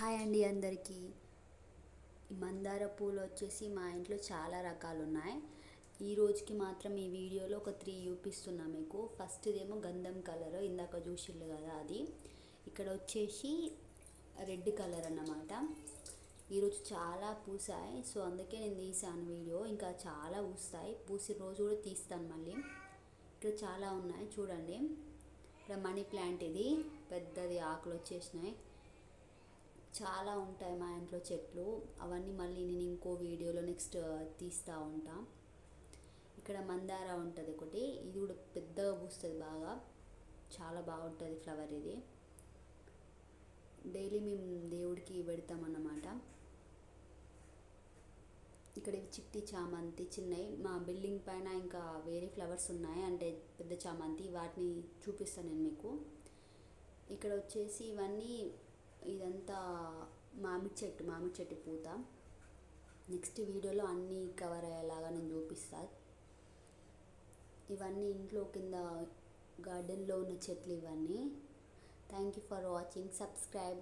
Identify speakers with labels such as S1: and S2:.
S1: Hi అండి అందరికీ. ఈ మందార పూలు వచ్చేసి మా ఇంట్లో చాలా రకాలు ఉన్నాయి ఈ రోజుకి మాత్రం ఈ వీడియోలో ఒక త్రీ చూపిస్తున్నా మీకు. ఫస్ట్ ఇదేమో గంధం కలర్ ఇందాక చూసిళ్ళు కదా అది. ఇక్కడ వచ్చేసి రెడ్ కలర్ అన్నమాట. ఈరోజు చాలా పూసాయి. సో అందుకే నేను తీసాను వీడియో. ఇంకా చాలా పూస్తాయి. పూసిన రోజు కూడా తీస్తాను మళ్ళీ. ఇక్కడ చాలా ఉన్నాయి. చూడండి. ఇక్కడ మనీ ప్లాంట్ ఇది. పెద్దది ఆకులు వచ్చేసినాయి. చాలా ఉంటాయి మా ఇంట్లో చెట్లు. అవన్నీ మళ్ళీ నేను ఇంకో వీడియోలో నెక్స్ట్ తీస్తూ ఉంటా. ఇక్కడ మందార ఉంటుంది ఒకటి. ఇది కూడా పెద్దగా పూస్తుంది బాగా. చాలా బాగుంటుంది ఫ్లవర్ ఇది. డైలీ మేము దేవుడికి పెడతామన్నమాట ఇక్కడ ఇవి చిట్టి చామంతి చిన్నవి మా బిల్డింగ్ పైన ఇంకా వేరే ఫ్లవర్స్ ఉన్నాయి. అంటే పెద్ద చామంతి. వాటిని చూపిస్తాను నేను మీకు. ఇక్కడ వచ్చేసి ఇవన్నీ ఇదంతా మామిడి చెట్టు మామిడి చెట్టు పూత. నెక్స్ట్ వీడియోలో అన్నీ కవర్ అయ్యేలాగా నేను చూపిస్తాను ఇవన్నీ ఇంట్లో కింద గార్డెన్లో ఉన్న చెట్లు ఇవన్నీ. Thank you for watching subscribe